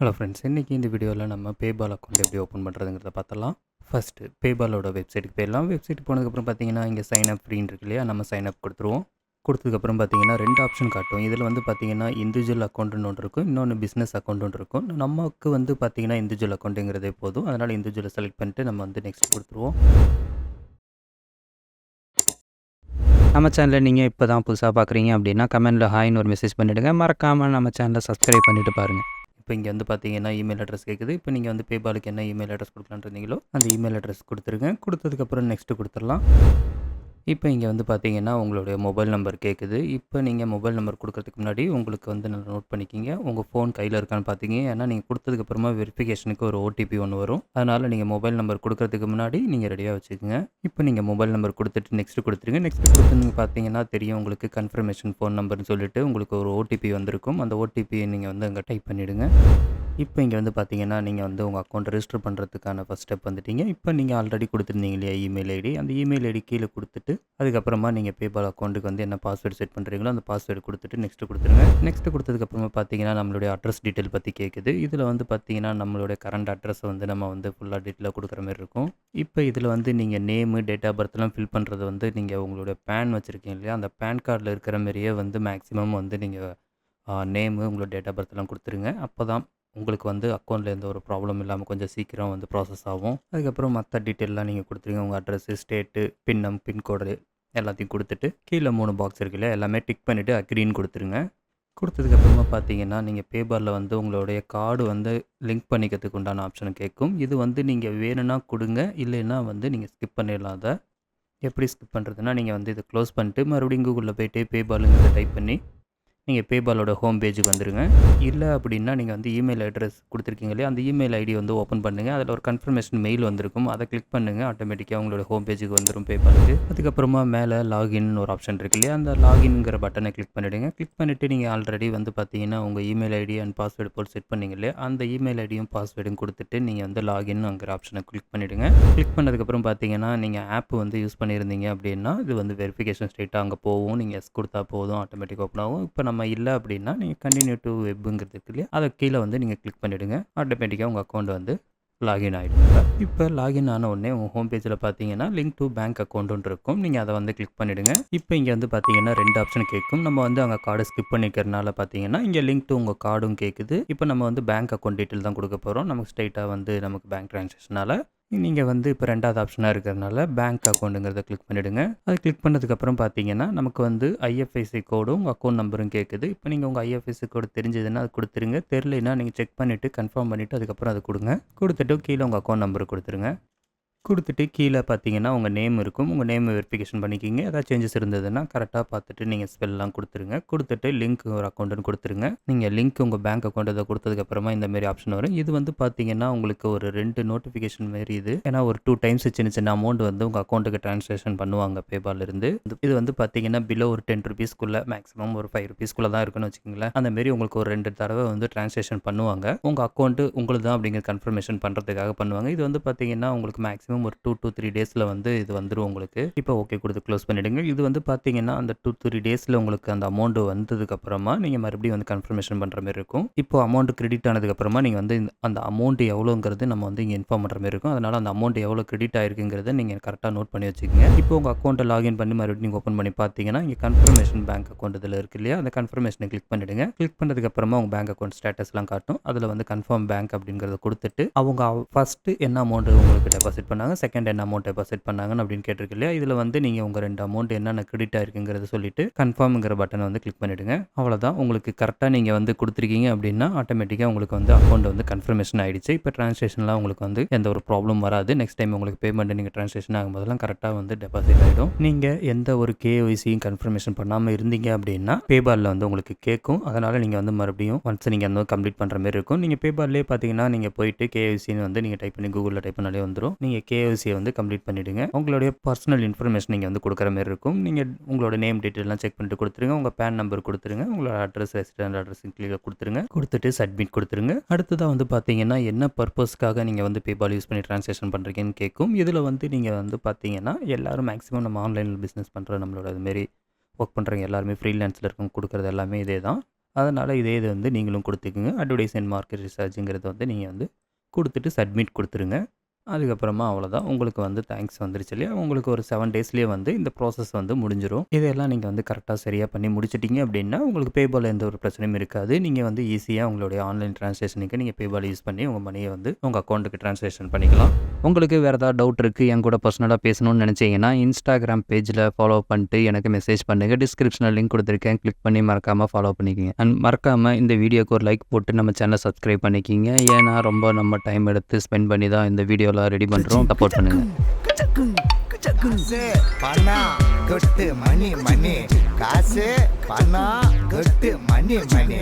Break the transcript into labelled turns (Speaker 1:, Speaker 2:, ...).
Speaker 1: Hello friends இன்றைக்கி இந்த வீடியோவில் நம்ம பேபால் அக்கௌண்ட் எப்படி ஓப்பன் பண்ணுறதுங்கிறத பார்த்தலாம் ஃபஸ்ட்டு பேபாலோட வெப்சைட்டுக்கு போயிடலாம். வெப்சைட் போனதுக்கப்புறம் பார்த்தீங்கன்னா இங்கே சைன் அப் ஃப்ரீன்னு இருக்கு இல்லையா? நம்ம சைன் அப் கொடுத்துருவோம். கொடுத்ததுக்கப்புறம் பார்த்தீங்கன்னா ரெண்டு ஆப்ஷன் காட்டும். இதில் வந்து பார்த்தீங்கன்னா இண்டிவிஜுவல் அக்கௌண்ட்டுன்னு ஒன்று இருக்கும். இன்னொன்று பிஸ்னஸ் அக்கௌண்ட்டுன்னு இருக்கும். நமக்கு வந்து பார்த்தீங்கன்னா இண்டிவிஜுவல் அக்கௌண்ட்டுங்கிறதே போதும். அதனால் இண்டிவிஜுவலை செலக்ட் பண்ணிட்டு நம்ம வந்து நெக்ஸ்ட் கொடுத்துருவோம்.
Speaker 2: நம்ம சேனலை நீங்கள் இப்போ தான் புதுசாக பார்க்குறீங்க அப்படின்னா கமெண்ட்டில் ஹாய்னு ஒரு மெசேஜ் பண்ணிவிடுங்க மறக்காமல் நம்ம சேனலை சப்ஸ்கிரைப் பண்ணிவிட்டு பாருங்கள்
Speaker 1: இப்போ இங்கே வந்து பார்த்தீங்கன்னா இமெயில் அட்ரஸ் கேட்குது. இப்போ நீங்கள் வந்து பேபாலுக்கு என்ன இமெயில் அட்ரஸ் கொடுக்கலான்னு இருந்தீங்களோ அந்த இமெயில் அட்ரஸ் கொடுத்துருங்க. கொடுத்ததுக்கப்புறம் நெக்ஸ்ட்டு கொடுத்துடலாம். இப்போ இங்கே வந்து பார்த்தீங்கன்னா உங்களுடைய மொபைல் நம்பர் கேட்குது. இப்போ நீங்கள் மொபைல் நம்பர் கொடுக்கறதுக்கு முன்னாடி உங்களுக்கு வந்து நல்லா நோட் பண்ணிக்கிங்க. உங்கள் ஃபோன் கையில் இருக்கான்னு பார்த்தீங்க. ஏன்னா நீங்கள் கொடுத்ததுக்கப்புறமா வெரிஃபிகேஷனுக்கு ஒரு ஓடிபி ஒன்று வரும். அதனால் நீங்கள் மொபைல் நம்பர் கொடுக்கறதுக்கு முன்னாடி நீங்கள் ரெடியாக வச்சுக்கோங்க. இப்போ நீங்கள் மொபைல் நம்பர் கொடுத்துட்டு நெக்ஸ்ட் கொடுத்துருங்க. நெக்ஸ்ட் கொடுத்து பார்த்தீங்கன்னா தெரியும் உங்களுக்கு கன்ஃபர்மேஷன் ஃபோன் நம்பர்னு சொல்லிட்டு உங்களுக்கு ஒரு ஓடிபி வந்திருக்கும். அந்த ஓடிபியை நீங்கள் வந்து அங்கே டைப் பண்ணிவிடுங்க இப்போ இங்கே வந்து பார்த்தீங்கன்னா நீங்கள் வந்து உங்கள் அக்கௌண்ட் ரெஜிஸ்டர் பண்ணுறதுக்கான ஃபஸ்ட் ஸ்டெப் வந்துட்டீங்க. இப்போ நீங்கள் ஆல்ரெடி கொடுத்துருந்தீங்க இல்லையா இமெயில் ஐடி அந்த இமெயில் ஐடி கீழே கொடுத்துட்டு அதுக்கப்புறமா நீங்கள் பேபால் அக்கௌண்ட்டுக்கு வந்து என்ன பாஸ்வேர்டு செட் பண்ணுறீங்களோ அந்த பாஸ்வேர்டு கொடுத்துட்டு நெக்ஸ்ட் கொடுத்துருங்க. நெக்ஸ்ட் கொடுத்ததுக்கப்புறமா பார்த்தீங்கன்னா நம்மளுடைய அட்ரஸ் டீட்டெயில் பற்றி கேட்குது இதில் வந்து பார்த்தீங்கன்னா நம்மளுடைய கரண்ட் அட்ரஸை வந்து நம்ம வந்து ஃபுல்லாக டீட்டெயிலாக கொடுக்குற மாதிரி இருக்கும். இப்போ இதில் வந்து நீங்கள் நேமு டேட் ஆஃப் பர்த்லாம் ஃபில் பண்ணுறது வந்து நீங்கள் உங்களுடைய பேன் வச்சுருக்கீங்க இல்லையா அந்த பேன் கார்டில் இருக்கிற மாதிரியே வந்து மேக்ஸிமம் வந்து நீங்கள் நேமு உங்களோட டேட் ஆஃப் பர்த்லாம் கொடுத்துருங்க. அப்போ தான் உங்களுக்கு வந்து அக்கௌண்ட்டில் எந்த ஒரு ப்ராப்ளம் இல்லாமல் கொஞ்சம் சீக்கிரம் வந்து ப்ராசஸ் ஆகும். அதுக்கப்புறம் மற்ற டீட்டெயிலாம் நீங்கள் கொடுத்துருங்க. உங்கள் அட்ரஸு ஸ்டேட்டு பின்னம் பின்கோடு எல்லாத்தையும் கொடுத்துட்டு கீழே மூணு பாக்ஸ் இருக்குல்ல எல்லாமே டிக் பண்ணிவிட்டு அக்ரீன் கொடுத்துருங்க. கொடுத்ததுக்கப்புறமா பார்த்தீங்கன்னா நீங்கள் பேபாரில் வந்து உங்களுடைய கார்டு வந்து லிங்க் பண்ணிக்கிறதுக்கு உண்டான ஆப்ஷன் கேட்கும் இது வந்து நீங்கள் வேணும்னா கொடுங்க இல்லைன்னா வந்து நீங்கள் ஸ்கிப் பண்ணிடலாம். அதை எப்படி ஸ்கிப் பண்ணுறதுனா நீங்கள் வந்து இதை க்ளோஸ் பண்ணிட்டு மறுபடியும் கூகுளில் போய்ட்டு பேபாலுங்கிறத டைப் பண்ணி நீங்கள் பேபாலோட ஹோம் பேஜுக்கு வந்துடுங்க இல்லை அப்படின்னா நீங்கள் வந்து இமெயில் அட்ரஸ் கொடுத்துருக்கீங்க இல்லையா? அந்த இமெயில் ஐடி வந்து ஓப்பன் பண்ணுங்கள் அதில் ஒரு கன்ஃபர்மேஷன் மெயில் வந்திருக்கும். அதை கிளிக் பண்ணுங்கள் ஆட்டோமேட்டிக்காக உங்களோட ஹோம் பேஜுக்கு வந்துடும் பேபாலுக்கு. அதுக்கப்புறமா மேலே லாகின் ஒரு ஆப்ஷன் இருக்கு இல்லையா? அந்த லாகின்ங்கிற பட்டனை கிளிக் பண்ணிவிடுங்க கிளிக் பண்ணிவிட்டு நீங்கள் ஆல்ரெடி வந்து பார்த்தீங்கன்னா உங்கள் இமெயில் ஐடி அண்ட் பாஸ்வேர்டு போட்டு செட் பண்ணிங்க இல்லையா? அந்த இமெயில் ஐடியும் பாஸ்வேர்டும் கொடுத்துட்டு நீங்கள் வந்து லாகின்ங்கிற ஆப்ஷனை கிளிக் பண்ணிவிடுங்க கிளிக் பண்ணதுக்கப்புறம் பார்த்தீங்கன்னா நீங்கள் ஆப் வந்து யூஸ் பண்ணியிருந்தீங்க அப்படின்னா இது வந்து வெரிஃபிகேஷன் ஸ்டேட்டாக அங்கே போகும். நீங்கள் எஸ் கொடுத்தா போதும். ஆட்டோமேட்டிக் ஓப்பன் ஆகும். இப்போ நம்ம நம்ம இல்லை அப்படின்னா நீங்கள் கண்டினியூ டு வெப்புங்கிறது இருக்கு இல்லையா? அதை கீழே வந்து நீங்கள் கிளிக் பண்ணிவிடுங்க ஆட்டோமேட்டிக்காக உங்கள் அக்கௌண்ட் வந்து லாகின் ஆகிடுங்க இப்போ லாகின் ஆன உடனே உங்கள் ஹோம் பேஜில் பார்த்தீங்கன்னா லிங்க் டு பேங்க் அக்கௌண்ட்டுன்னு இருக்கும். நீங்கள் அதை வந்து கிளிக் பண்ணிவிடுங்க இப்போ இங்கே வந்து பார்த்தீங்கன்னா ரெண்டு ஆப்ஷன் கேட்கும். நம்ம வந்து அங்கே கார்டை ஸ்கிப் பண்ணிக்கிறனால பார்த்தீங்கன்னா இங்கே லிங்க் டு உங்கள் கார்டும் கேட்குது இப்போ நம்ம வந்து பேங்க் அக்கௌண்ட் டீட்டெயில் தான் கொடுக்க போகிறோம் நமக்கு ஸ்ட்ரைட்டாக வந்து நமக்கு பேங்க் ட்ரான்சாக்ஷனால் நீங்கள் வந்து இப்போ ரெண்டாவது ஆப்ஷனாக இருக்கிறதுனால பேங்க் அக்கௌண்ட்டுங்கிறத கிளிக் பண்ணிவிடுங்க அது கிளிக் பண்ணதுக்கப்புறம் பார்த்தீங்கன்னா நமக்கு வந்து ஐஎஃப்ஐசி கோடும் உங்கள் அக்கௌண்ட் நம்பரும் கேட்குது இப்போ நீங்கள் உங்கள் ஐஎஃப்ஐசி கோடு தெரிஞ்சதுன்னா அது கொடுத்துருங்க. தெரிலனா நீங்கள் செக் பண்ணிவிட்டு கன்ஃபார்ம் பண்ணிவிட்டு அதுக்கப்புறம் அதை கொடுங்க. கொடுத்துட்டு கீழே உங்கள் அக்கௌண்ட் நம்பர் கொடுத்துருங்க. கொடுத்துட்டு கீழே பார்த்தீங்கன்னா உங்கள் நேம் இருக்கும். உங்கள் நேம் வெரிஃபிகேஷன் பண்ணிக்கிங்க. ஏதாவது சேஞ்சஸ் இருந்ததுன்னா கரெக்டாக பார்த்துட்டு நீங்கள் ஸ்பெல்லாம் கொடுத்துருங்க. கொடுத்துட்டு லிங்க் ஒரு அக்கௌண்ட்டுன்னு கொடுத்துருங்க. நீங்கள் லிங்க் உங்கள் பேங்க் அக்கௌண்ட் அதை கொடுத்ததுக்கப்புறமா இந்த மாதிரி ஆப்ஷன் வரும். இது வந்து பார்த்தீங்கன்னா உங்களுக்கு ஒரு ரெண்டு நோட்டிஃபிகேஷன் மாரி இது. ஏன்னா ஒரு டூ டைம்ஸ் சின்ன சின்ன அமௌண்ட் வந்து உங்கள் அக்கௌண்ட்டுக்கு ட்ரான்ஸ்லேஷன் பண்ணுவாங்க பேபால் இருந்து இது வந்து பார்த்தீங்கன்னா பிலோ ஒரு டென் ருபீஸ்க்குள்ளே மேக்ஸிமம் ஒரு ஃபைவ் ருபீஸ்க்குள்ளே தான் இருக்குன்னு வச்சுக்கோங்களேன். அந்தமாரி உங்களுக்கு ஒரு ரெண்டு தடவை வந்து ட்ரான்ஸ்லேஷன் பண்ணுவாங்க. உங்கள் அக்கௌண்ட்டு உங்களுக்கு தான் அப்படிங்கிற கன்ஃபர்மேஷன் பண்ணுறதுக்காக பண்ணுவாங்க. இது வந்து பார்த்தீங்கன்னா உங்களுக்கு மேக்ஸிமம் மேக்ஸிமம் ஒரு டூ டூ த்ரீ டேஸில் வந்து இது வந்துடும் உங்களுக்கு. இப்போ ஓகே கொடுத்து க்ளோஸ் பண்ணிவிடுங்க இது வந்து பார்த்தீங்கன்னா அந்த டூ த்ரீ டேஸில் உங்களுக்கு அந்த அமௌண்ட்டு வந்ததுக்கப்புறமா நீங்கள் மறுபடியும் வந்து கன்ஃபர்மேஷன் பண்ணுற மாதிரி இருக்கும். இப்போ அமௌண்ட் கிரெடிட் ஆனதுக்கப்புறமா நீங்கள் வந்து அந்த அமௌண்ட் எவ்வளோங்கிறது நம்ம வந்து இங்கே இன்ஃபார்ம் பண்ணுற மாதிரி இருக்கும். அதனால் அந்த அமௌண்ட் எவ்வளோ கிரெடிட் ஆயிருக்குங்கிறத நீங்கள் கரெக்டாக நோட் பண்ணி வச்சுக்கோங்க. இப்போ உங்கள் அக்கௌண்ட்டை லாகின் பண்ணி மறுபடியும் நீங்கள் ஓப்பன் பண்ணி பார்த்தீங்கன்னா இங்கே கன்ஃபர்மேஷன் பேங்க் அக்கௌண்ட் இதில் இருக்கு இல்லையா? அந்த கன்ஃபர்மேஷனை கிளிக் பண்ணிடுங்க. கிளிக் பண்ணதுக்கப்புறமா உங்கள் பேங்க் அக்கௌண்ட் ஸ்டேட்டஸ்லாம் காட்டும். அதில் வந்து கன்ஃபார்ம் பேங்க் அப்படிங்கிறத கொடுத்துட்டு அவங்க ஃபஸ்ட்டு என்ன அமௌண்ட் உங்களுக்கு டெபாசிட் பண்ணாங்க செகண்ட் என்ன அமௌண்ட் டெபாசிட் பண்ணாங்கன்னு அப்படின்னு கேட்டிருக்கு இல்லையா? இதில் வந்து நீங்கள் உங்கள் ரெண்டு அமௌண்ட் என்னென்ன கிரெடிட் ஆயிருக்குங்கிறத சொல்லிட்டு கன்ஃபார்ம்ங்கிற பட்டனை வந்து கிளிக் பண்ணிவிடுங்க அவ்வளோதான் உங்களுக்கு கரெக்டாக நீங்கள் வந்து கொடுத்துருக்கீங்க அப்படின்னா ஆட்டோமேட்டிக்காக உங்களுக்கு வந்து அக்கௌண்ட் வந்து கன்ஃபர்மேஷன் ஆகிடுச்சு இப்போ ட்ரான்ஸ்லேஷன்லாம் உங்களுக்கு வந்து எந்த ஒரு ப்ராப்ளம் வராது. நெக்ஸ்ட் டைம் உங்களுக்கு பேமெண்ட் நீங்கள் ட்ரான்ஸ்லேஷன் ஆகும்போதெல்லாம் கரெக்டாக வந்து டெபாசிட் ஆகிடும் நீங்கள் எந்த ஒரு கேஒய்சியும் கன்ஃபர்மேஷன் பண்ணாமல் இருந்தீங்க அப்படின்னா பேபாலில் வந்து உங்களுக்கு கேட்கும். அதனால் நீங்கள் வந்து மறுபடியும் ஒன்ஸ் நீங்கள் அந்த கம்ப்ளீட் பண்ணுற மாதிரி இருக்கும். நீங்கள் பேபால்லே பார்த்தீங்கன்னா நீங்கள் போயிட்டு கேஒய்சின்னு வந்து நீங்கள் டைப் பண்ணி கூகுளில் டைப் பண்ணாலே வந்துடும் நீங்கள் கேஒய்சியை வந்து கம்ப்ளீட் பண்ணிவிடுங்க உங்களுடைய பர்சனல் இன்ஃபர்மேஷன் நீங்கள் வந்து கொடுக்குற மாதிரி இருக்கும். நீங்கள் உங்களோட நேம் டீட்டெயிலாம் செக் பண்ணிட்டு கொடுத்துருங்க. உங்கள் பேன் நம்பர் கொடுத்துருங்க. உங்களோட அட்ரஸ் ரெசிடென்ட் அட்ரஸ் கிளியர் கொடுத்துருங்க. கொடுத்துட்டு சப்மிட் கொடுத்துருங்க. அடுத்ததாக வந்து பார்த்தீங்கன்னா என்ன பர்பஸ்க்காக நீங்கள் வந்து பேபால் யூஸ் பண்ணி ட்ரான்சாக்ஷன் பண்ணுறீங்கன்னு கேட்கும். இதில் வந்து நீங்கள் வந்து பார்த்தீங்கன்னா எல்லோரும் மேக்ஸிமம் நம்ம ஆன்லைனில் பிஸ்னஸ் பண்ணுற நம்மளோட இதுமாரி ஒர்க் பண்ணுறவங்க எல்லாருமே ஃப்ரீலான்ஸில் இருக்கவங்க கொடுக்குறது எல்லாமே இதே தான். அதனால் இதே இது வந்து நீங்களும் கொடுத்துக்குங்க. அட்வர்டைஸ் அண்ட் மார்க்கெட் ரிசர்ச்சுங்கிறது வந்து நீங்கள் வந்து கொடுத்துட்டு சப்மிட் கொடுத்துருங்க. அதுக்கப்புறமா அவ்வளோதான் உங்களுக்கு வந்து தேங்க்ஸ் வந்துருச்சு இல்லையா? உங்களுக்கு ஒரு செவன் டேஸ்லேயே வந்து இந்த ப்ராசஸ் வந்து முடிஞ்சிடும் இதெல்லாம் நீங்கள் வந்து கரெக்டாக சரியாக பண்ணி முடிச்சிட்டிங்க அப்படின்னா உங்களுக்கு பேபால் எந்த ஒரு பிரச்சனையும் இருக்காது. நீங்கள் வந்து ஈஸியாக உங்களுடைய ஆன்லைன் ட்ரான்ஸ்லேஷனுக்கு நீங்கள் பேபால் யூஸ் பண்ணி உங்கள் மணியை வந்து உங்கள் அக்கௌண்ட்டுக்கு ட்ரான்ஸ்லேஷன் பண்ணிக்கலாம்.
Speaker 2: உங்களுக்கு வேறு ஏதாவது டவுட் இருக்குது என் கூட பர்சனலாக பேசணும்னு நினச்சிங்கன்னா இன்ஸ்டாகிராம் பேஜில் ஃபாலோ பண்ணிட்டு எனக்கு மெசேஜ் பண்ணுங்கள் டிஸ்கிரிப்ஷனில் லிங்க் கொடுத்துருக்கேன். கிளிக் பண்ணி மறக்காமல் ஃபாலோ பண்ணிக்கிங்க. அண்ட் மறக்காமல் இந்த வீடியோக்கு ஒரு லைக் போட்டு நம்ம சேனலை சப்ஸ்கிரைப் பண்ணிக்கிங்க. ஏன்னா ரொம்ப நம்ம டைம் எடுத்து ஸ்பெண்ட் பண்ணி தான் இந்த வீடியோ வீடியோலாம் ரெடி பண்ணுறோம் சப்போர்ட் பண்ணுங்கள்
Speaker 3: காசு பணம் மணி மணி. காசு மணி மணி.